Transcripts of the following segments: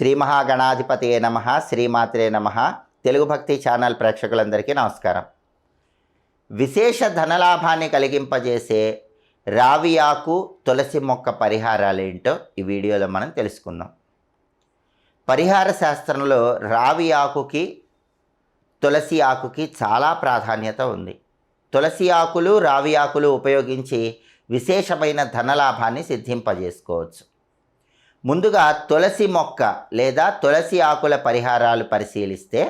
శ్రీ మహాగణాధిపతియే నమ శ్రీమాత్రే నమ. తెలుగు భక్తి ఛానల్ ప్రేక్షకులందరికీ నమస్కారం. విశేష ధనలాభాన్ని కలిగింపజేసే రావి ఆకు తులసి మొక్క పరిహారాలు ఏంటో ఈ వీడియోలో మనం తెలుసుకుందాం. పరిహార శాస్త్రంలో రావి ఆకుకి తులసి ఆకుకి చాలా ప్రాధాన్యత ఉంది. తులసి ఆకులు రావి ఆకులు ఉపయోగించి విశేషమైన ధనలాభాన్ని సిద్ధింపజేసుకోవచ్చు. ముందుగా తులసి మొక్క లేదా తులసి ఆకుల పరిహారాలు పరిశీలిస్తే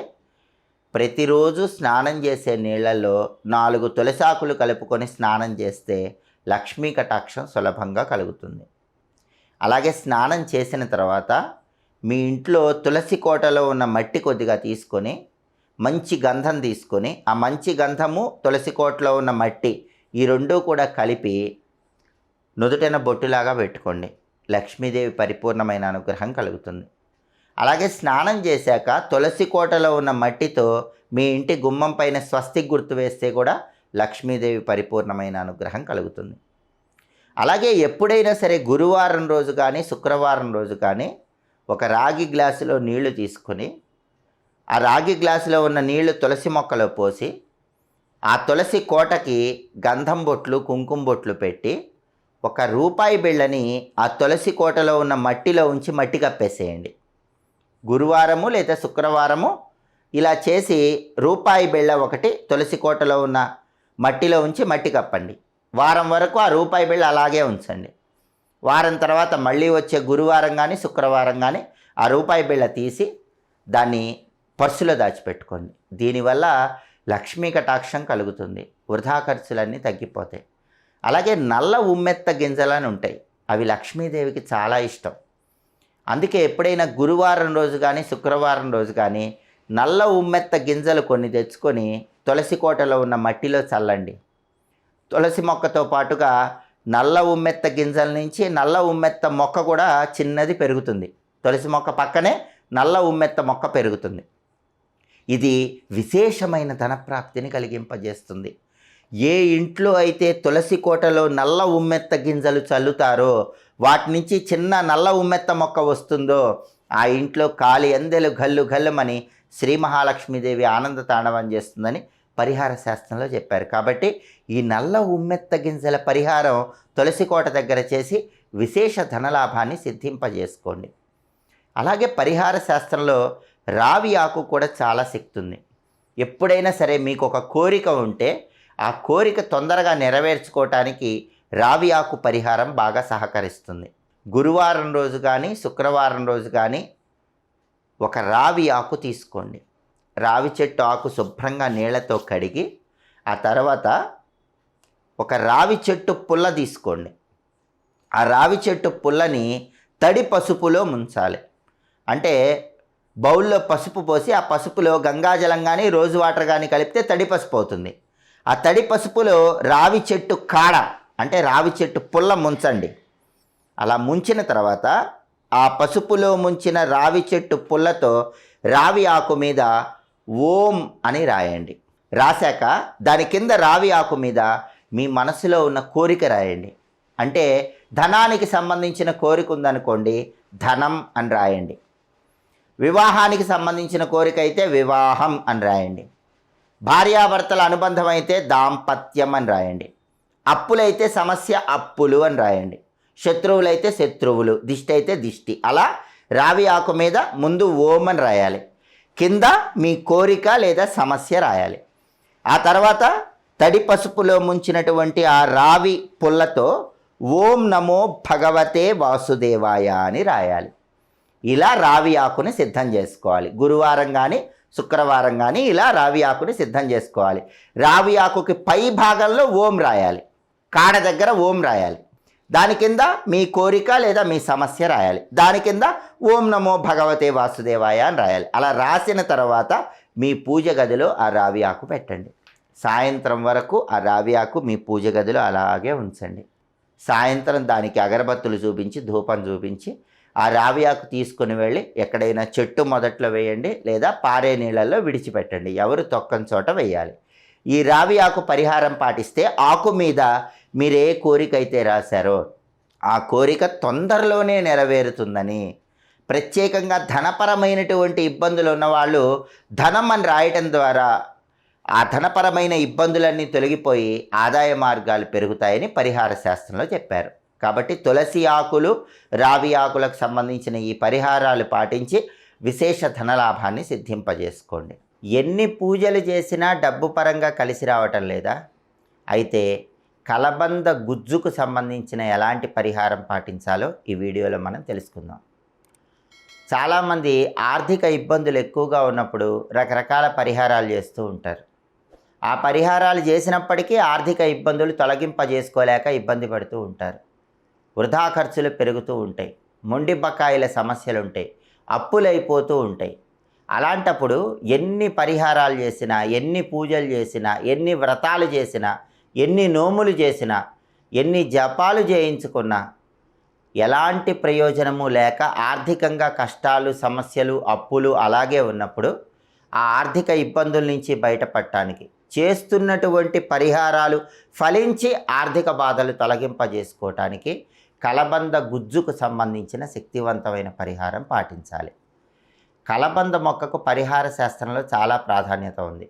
ప్రతిరోజు స్నానం చేసే నీళ్ళలో నాలుగు తులసి ఆకులు కలుపుకొని స్నానం చేస్తే లక్ష్మీ కటాక్షం సులభంగా కలుగుతుంది. అలాగే స్నానం చేసిన తర్వాత మీ ఇంట్లో తులసి కోటలో ఉన్న మట్టి కొద్దిగా తీసుకొని మంచి గంధం తీసుకొని ఆ మంచి గంధము తులసి కోటలో ఉన్న మట్టి ఈ రెండూ కూడా కలిపి నుదుటన బొట్టులాగా పెట్టుకోండి. లక్ష్మీదేవి పరిపూర్ణమైన అనుగ్రహం కలుగుతుంది. అలాగే స్నానం చేశాక తులసి కోటలో ఉన్న మట్టితో మీ ఇంటి గుమ్మం పైన స్వస్తి గుర్తు వేస్తే కూడా లక్ష్మీదేవి పరిపూర్ణమైన అనుగ్రహం కలుగుతుంది. అలాగే ఎప్పుడైనా సరే గురువారం రోజు కానీ శుక్రవారం రోజు కానీ ఒక రాగి గ్లాసులో నీళ్ళు తీసుకొని ఆ రాగి గ్లాసులో ఉన్న నీళ్ళు తులసి మొక్కలో పోసి ఆ తులసి కోటకి గంధం బొట్లు కుంకుమ బొట్లు పెట్టి ఒక రూపాయి బిళ్ళని ఆ తులసి కోటలో ఉన్న మట్టిలో ఉంచి మట్టి కప్పేసేయండి. గురువారము లేదా శుక్రవారము ఇలా చేసి రూపాయి బిళ్ళ ఒకటి తులసి కోటలో ఉన్న మట్టిలో ఉంచి మట్టి కప్పండి. వారం వరకు ఆ రూపాయి బిళ్ళ అలాగే ఉంచండి. వారం తర్వాత మళ్ళీ వచ్చే గురువారం కానీ శుక్రవారం కానీ ఆ రూపాయి బిళ్ళ తీసి దాన్ని పర్సులో దాచిపెట్టుకోండి. దీనివల్ల లక్ష్మీ కటాక్షం కలుగుతుంది. వృధా ఖర్చులన్నీ తగ్గిపోతాయి. అలాగే నల్ల ఉమ్మెత్త గింజలని ఉంటాయి. అవి లక్ష్మీదేవికి చాలా ఇష్టం. అందుకే ఎప్పుడైనా గురువారం రోజు కానీ శుక్రవారం రోజు కానీ నల్ల ఉమ్మెత్త గింజలు కొన్ని తెచ్చుకొని తులసి కోటలో ఉన్న మట్టిలో చల్లండి. తులసి మొక్కతో పాటుగా నల్ల ఉమ్మెత్త గింజల నుంచి నల్ల ఉమ్మెత్త మొక్క కూడా చిన్నది పెరుగుతుంది. తులసి మొక్క పక్కనే నల్ల ఉమ్మెత్త మొక్క పెరుగుతుంది. ఇది విశేషమైన ధనప్రాప్తిని కలిగింపజేస్తుంది. ఏ ఇంట్లో అయితే తులసి కోటలో నల్ల ఉమ్మెత్త గింజలు చల్లుతారో వాటి నుంచి చిన్న నల్ల ఉమ్మెత్త మొక్క వస్తుందో ఆ ఇంట్లో కాలి అందెలు గల్లు గల్లుమని శ్రీ మహాలక్ష్మీదేవి ఆనంద తాండవం చేస్తుందని పరిహార శాస్త్రంలో చెప్పారు. కాబట్టి ఈ నల్ల ఉమ్మెత్త గింజల పరిహారం తులసి కోట దగ్గర చేసి విశేష ధనలాభాన్ని సిద్ధింపజేసుకోండి. అలాగే పరిహార శాస్త్రంలో రావి ఆకు కూడా చాలా శక్తి ఉంది. ఎప్పుడైనా సరే మీకు ఒక కోరిక ఉంటే ఆ కోరిక తొందరగా నెరవేర్చుకోవటానికి రావి ఆకు పరిహారం బాగా సహకరిస్తుంది. గురువారం రోజు కానీ శుక్రవారం రోజు కానీ ఒక రావి ఆకు తీసుకోండి. రావి చెట్టు ఆకు శుభ్రంగా నీళ్ళతో కడిగి ఆ తర్వాత ఒక రావి చెట్టు పుల్ల తీసుకోండి. ఆ రావి చెట్టు పుల్లని తడి పసుపులో ముంచాలి. అంటే బౌల్లో పసుపు పోసి ఆ పసుపులో గంగాజలం కానీ రోజు వాటర్ కానీ కలిపితే తడి పసుపు అవుతుంది. ఆ తడి పసుపులో రావి చెట్టు కాడ అంటే రావి చెట్టు పుల్ల ముంచండి. అలా ముంచిన తర్వాత ఆ పసుపులో ముంచిన రావి చెట్టు పుల్లతో రావి ఆకు మీద ఓం అని రాయండి. రాశాక దాని కింద రావి ఆకు మీద మీ మనసులో ఉన్న కోరిక రాయండి. అంటే ధనానికి సంబంధించిన కోరిక ఉందనుకోండి ధనం అని రాయండి. వివాహానికి సంబంధించిన కోరిక అయితే వివాహం అని రాయండి. భార్యాభర్తల అనుబంధం అయితే దాంపత్యం అని రాయండి. అప్పులైతే సమస్య అప్పులు అని రాయండి. శత్రువులైతే శత్రువులు దిష్టి అయితే దిష్టి. అలా రావి ఆకు మీద ముందు ఓం అని రాయాలి. కింద మీ కోరిక లేదా సమస్య రాయాలి. ఆ తర్వాత తడి పసుపులో ముంచినటువంటి ఆ రావి పుల్లతో ఓం నమో భగవతే వాసుదేవాయ అని రాయాలి. ఇలా రావి ఆకుని సిద్ధం చేసుకోవాలి. గురువారం కానీ శుక్రవారం కానీ ఇలా రావి ఆకుని సిద్ధం చేసుకోవాలి. రావి ఆకుకి పై భాగంలో ఓం రాయాలి. కాడ దగ్గర ఓం రాయాలి. దాని కింద మీ కోరిక లేదా మీ సమస్య రాయాలి. దాని కింద ఓం నమో భగవతే వాసుదేవాయ అని రాయాలి. అలా రాసిన తర్వాత మీ పూజ గదిలో ఆ రావి ఆకు పెట్టండి. సాయంత్రం వరకు ఆ రావి ఆకు మీ పూజ గదిలో అలాగే ఉంచండి. సాయంత్రం దానికి అగరబత్తులు చూపించి ధూపం చూపించి ఆ రావి ఆకు తీసుకుని వెళ్ళి ఎక్కడైనా చెట్టు మొదట్లో వేయండి లేదా పారే నీళ్ళల్లో విడిచిపెట్టండి. ఎవరు తొక్కని చోట వేయాలి. ఈ రావి ఆకు పరిహారం పాటిస్తే ఆకు మీద మీరు ఏ కోరిక అయితే రాశారో ఆ కోరిక తొందరలోనే నెరవేరుతుందని ప్రత్యేకంగా ధనపరమైనటువంటి ఇబ్బందులు ఉన్నవాళ్ళు ధనం అని రాయటం ద్వారా ఆ ధనపరమైన ఇబ్బందులన్నీ తొలగిపోయి ఆదాయ మార్గాలు పెరుగుతాయని పరిహార శాస్త్రంలో చెప్పారు. కాబట్టి తులసి ఆకులు రావి ఆకులకు సంబంధించిన ఈ పరిహారాలు పాటించి విశేష ధనలాభాన్ని సిద్ధింపజేసుకోండి. ఎన్ని పూజలు చేసినా డబ్బు పరంగా కలిసి రావటం లేదా? అయితే కలబంద గుజ్జుకు సంబంధించిన ఎలాంటి పరిహారం పాటించాలో ఈ వీడియోలో మనం తెలుసుకుందాం. చాలామంది ఆర్థిక ఇబ్బందులు ఎక్కువగా ఉన్నప్పుడు రకరకాల పరిహారాలు చేస్తూ ఉంటారు. ఆ పరిహారాలు చేసినప్పటికీ ఆర్థిక ఇబ్బందులు తొలగింపజేసుకోలేక ఇబ్బంది పడుతూ ఉంటారు. వృధా ఖర్చులు పెరుగుతూ ఉంటాయి. మొండి బకాయిల సమస్యలు ఉంటాయి అప్పులైపోతూ ఉంటాయి. అలాంటప్పుడు ఎన్ని పరిహారాలు చేసినా ఎన్ని పూజలు చేసినా ఎన్ని వ్రతాలు చేసినా ఎన్ని నోములు చేసినా ఎన్ని జపాలు చేయించుకున్నా ఎలాంటి ప్రయోజనము లేక ఆర్థికంగా కష్టాలు సమస్యలు అప్పులు అలాగే ఉన్నప్పుడు ఆ ఆర్థిక ఇబ్బందుల నుంచి బయటపడటానికి చేస్తున్నటువంటి పరిహారాలు ఫలించి ఆర్థిక బాధలు తొలగింపజేసుకోవటానికి కలబంద గుజ్జుకు సంబంధించిన శక్తివంతమైన పరిహారం పాటించాలి. కలబంద మొక్కకు పరిహార శాస్త్రంలో చాలా ప్రాధాన్యత ఉంది.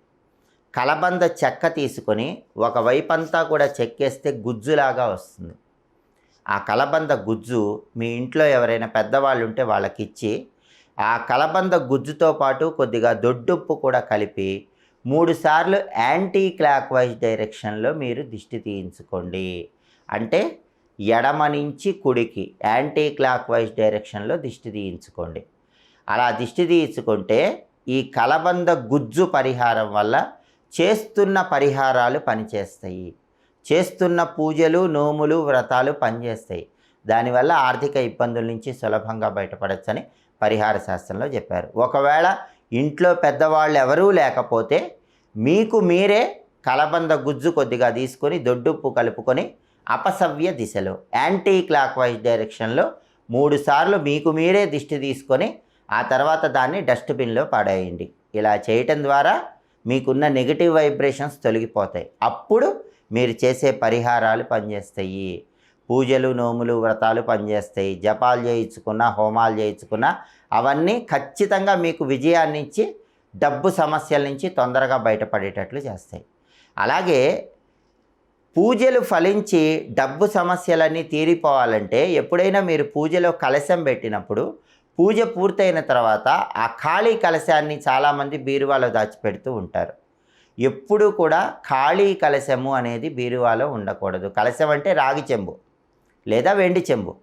కలబంద చెక్క తీసుకొని ఒకవైపంతా కూడా చెక్కేస్తే గుజ్జులాగా వస్తుంది. ఆ కలబంద గుజ్జు మీ ఇంట్లో ఎవరైనా పెద్దవాళ్ళు ఉంటే వాళ్ళకి ఇచ్చి ఆ కలబంద గుజ్జుతో పాటు కొద్దిగా దొడ్డుప్పు కూడా కలిపి మూడుసార్లు యాంటీ క్లాక్ వైజ్ డైరెక్షన్లో మీరు దిష్టి తీయించుకోండి. అంటే ఎడమ నుంచి కుడికి యాంటీ క్లాక్ వైజ్ డైరెక్షన్లో దిష్టి తీయించుకోండి. అలా దిష్టి తీయించుకుంటే ఈ కలబంద గుజ్జు పరిహారం వల్ల చేస్తున్న పరిహారాలు పనిచేస్తాయి. చేస్తున్న పూజలు నోములు వ్రతాలు పనిచేస్తాయి. దానివల్ల ఆర్థిక ఇబ్బందుల నుంచి సులభంగా బయటపడచ్చని పరిహార శాస్త్రంలో చెప్పారు. ఒకవేళ ఇంట్లో పెద్దవాళ్ళు ఎవరూ లేకపోతే మీకు మీరే కలబంద గుజ్జు కొద్దిగా తీసుకొని దొడ్డుప్పు కలుపుకొని అపసవ్య దిశలో యాంటీ క్లాక్ వైజ్ డైరెక్షన్లో మూడుసార్లు మీకు మీరే దిష్టి తీసుకొని ఆ తర్వాత దాన్ని డస్ట్బిన్లో పడేయండి. ఇలా చేయటం ద్వారా మీకున్న నెగిటివ్ వైబ్రేషన్స్ తొలగిపోతాయి. అప్పుడు మీరు చేసే పరిహారాలు పనిచేస్తాయి. పూజలు నోములు వ్రతాలు పనిచేస్తాయి. జపాలు చేయించుకున్న హోమాలు చేయించుకున్నా అవన్నీ ఖచ్చితంగా మీకు విజయాన్నిచ్చి డబ్బు సమస్యల నుంచి తొందరగా బయటపడేటట్లు చేస్తాయి. అలాగే పూజలు ఫలించి డబ్బు సమస్యలన్నీ తీరిపోవాలంటే ఎప్పుడైనా మీరు పూజలో కలశం పెట్టినప్పుడు పూజ పూర్తయిన తర్వాత ఆ ఖాళీ కలశాన్ని చాలామంది బీరువాలో దాచిపెడుతూ ఉంటారు. ఎప్పుడు కూడా ఖాళీ కలశము అనేది బీరువాలో ఉండకూడదు. కలశం అంటే రాగి చెంబు లేదా వెండి చెంబు.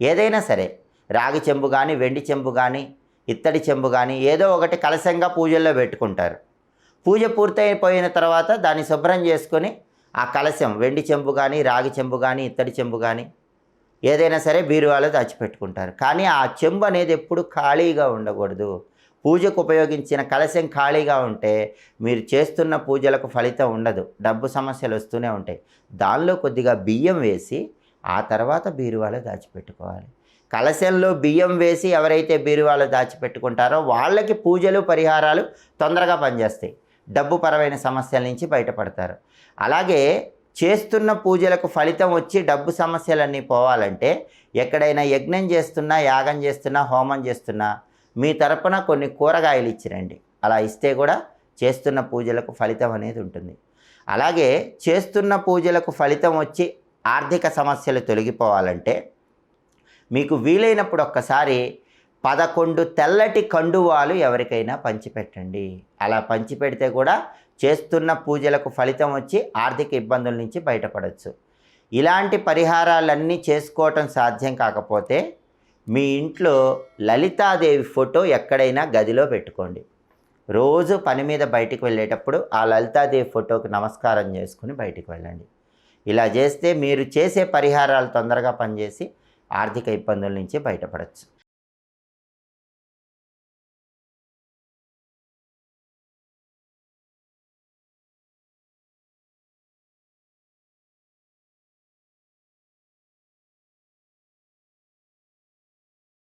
ఏదైనా సరే రాగి చెంబు కానీ వెండి చెంబు కానీ ఇత్తడి చెంబు కానీ ఏదో ఒకటి కలశంగా పూజల్లో పెట్టుకుంటారు. పూజ పూర్తయిపోయిన తర్వాత దాన్ని శుభ్రం చేసుకొని ఆ కలశం వెండి చెంబు కానీ రాగి చెంబు కానీ ఇత్తడి చెంబు కానీ ఏదైనా సరే బీరువాలో దాచిపెట్టుకుంటారు కానీ ఆ చెంబు అనేది ఎప్పుడు ఖాళీగా ఉండకూడదు. పూజకు ఉపయోగించిన కలశం ఖాళీగా ఉంటే మీరు చేస్తున్న పూజలకు ఫలితం ఉండదు. డబ్బు సమస్యలు వస్తూనే ఉంటాయి. దానిలో కొద్దిగా బియ్యం వేసి ఆ తర్వాత బీరువాలో దాచిపెట్టుకోవాలి. కలశంలో బియ్యం వేసి ఎవరైతే బీరువాలో దాచిపెట్టుకుంటారో వాళ్ళకి పూజలు పరిహారాలు తొందరగా పనిచేస్తాయి. డబ్బు పరమైన సమస్యల నుంచి బయటపడతారు. అలాగే చేస్తున్న పూజలకు ఫలితం వచ్చి డబ్బు సమస్యలన్నీ పోవాలంటే ఎక్కడైనా యజ్ఞం చేస్తున్నా యాగం చేస్తున్నా హోమం చేస్తున్నా మీ తరపున కొన్ని కూరగాయలు ఇచ్చిరండి. అలా ఇస్తే కూడా చేస్తున్న పూజలకు ఫలితం అనేది ఉంటుంది. అలాగే చేస్తున్న పూజలకు ఫలితం వచ్చి ఆర్థిక సమస్యలు తొలగిపోవాలంటే మీకు వీలైనప్పుడు ఒక్కసారి పదకొండు తెల్లటి కండువాలు ఎవరికైనా పంచిపెట్టండి. అలా పంచిపెడితే కూడా చేస్తున్న పూజలకు ఫలితం వచ్చి ఆర్థిక ఇబ్బందుల నుంచి బయటపడవచ్చు ఇలాంటి పరిహారాలన్నీ చేసుకోవటం సాధ్యం కాకపోతే మీ ఇంట్లో లలితాదేవి ఫోటో ఎక్కడైనా గదిలో పెట్టుకోండి. రోజు పని మీద బయటికి వెళ్ళేటప్పుడు ఆ లలితాదేవి ఫోటోకి నమస్కారం చేసుకుని బయటికి వెళ్ళండి. ఇలా చేస్తే మీరు చేసే పరిహారాలు తొందరగా పనిచేసి ఆర్థిక ఇబ్బందుల నుంచి బయటపడవచ్చు